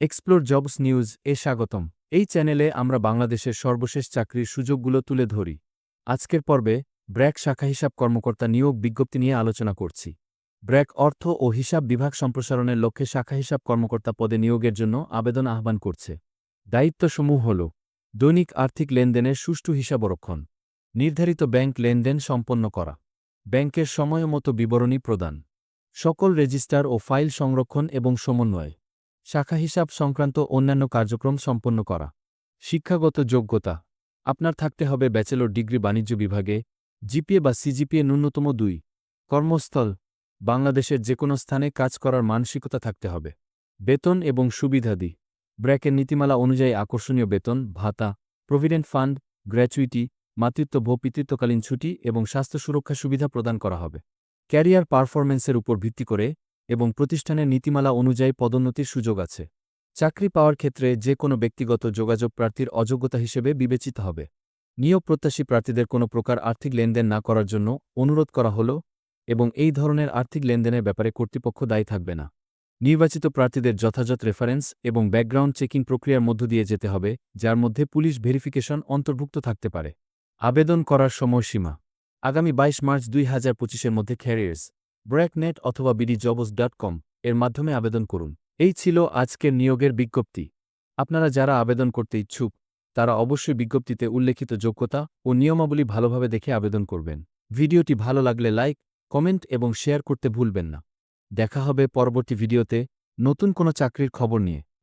Explore jobs news এ স্বাগতম। এই চ্যানেলে আমরা বাংলাদেশের সর্বশেষ চাকরির সুযোগগুলো তুলে ধরি। আজকের পর্বে ব্র্যাক শাখা হিসাব কর্মকর্তা নিয়োগ বিজ্ঞপ্তি নিয়ে আলোচনা করছি। ব্র্যাক অর্থ ও হিসাব বিভাগ সম্প্রসারণের লক্ষ্যে শাখা হিসাব কর্মকর্তা পদে নিয়োগের জন্য আবেদন আহ্বান করছে। দায়িত্বসমূহ হল দৈনিক আর্থিক লেনদেনের সুষ্ঠু হিসাবরক্ষণ নির্ধারিত ব্যাংক লেনদেন সম্পন্ন করা, ব্যাংকের সময়মতো বিবরণী প্রদান, সকল রেজিস্টার ও ফাইল সংরক্ষণ এবং সমন্বয় শাখা হিসাব সংক্রান্ত অন্যান্য কার্যক্রম সম্পন্ন করা। শিক্ষাগত যোগ্যতা। আপনার থাকতে হবে ব্যাচেলর ডিগ্রি বাণিজ্য বিভাগে, জিপিএ বা সিজিপিএ ন্যূনতম দুই। কর্মস্থল। বাংলাদেশের যে কোনো স্থানে কাজ করার মানসিকতা থাকতে হবে। বেতন এবং সুবিধাদি ব্র্যাকের নীতিমালা অনুযায়ী আকর্ষণীয় বেতন, ভাতা, প্রভিডেন্ট ফান্ড, গ্র্যাচুইটি, মাতৃত্ব পিতৃত্বকালীন ছুটি এবং স্বাস্থ্য সুরক্ষা সুবিধা প্রদান করা হবে। ক্যারিয়ার পারফরম্যান্সের উপর ভিত্তি করে এবং প্রতিষ্ঠানের নীতিমালা অনুযায়ী পদোন্নতির সুযোগ আছে। চাকরি পাওয়ার ক্ষেত্রে যে কোনো ব্যক্তিগত যোগাযোগ প্রার্থীর অযোগ্যতা হিসেবে বিবেচিত হবে। নিয়োগ প্রত্যাশী প্রার্থীদের কোনো প্রকার আর্থিক লেনদেন না করার জন্য অনুরোধ করা হল এবং এই ধরনের আর্থিক লেনদেনের ব্যাপারে কর্তৃপক্ষ দায়ী থাকবে না। নির্বাচিত প্রার্থীদের যথাযথ রেফারেন্স এবং ব্যাকগ্রাউন্ড চেকিং প্রক্রিয়ার মধ্য দিয়ে যেতে হবে, যার মধ্যে পুলিশ ভেরিফিকেশন অন্তর্ভুক্ত থাকতে পারে। আবেদন করার সময়সীমা। আগামী বাইশ মার্চ দুই হাজার পঁচিশের মধ্যে ক্যারিয়ার্স। ব্র্যাকনেট অথবা বিডি জবস ডট কম এর মাধ্যমে আবেদন করুন। এই ছিল আজকের নিয়োগের বিজ্ঞপ্তি। আপনারা যারা আবেদন করতে ইচ্ছুক, তারা অবশ্যই বিজ্ঞপ্তিতে উল্লেখিত যোগ্যতা ও নিয়মাবলী ভালোভাবে দেখে আবেদন করবেন। ভিডিওটি ভালো লাগলে লাইক, কমেন্ট এবং শেয়ার করতে ভুলবেন না। দেখা হবে পরবর্তী ভিডিওতে নতুন কোনো চাকরির খবর নিয়ে।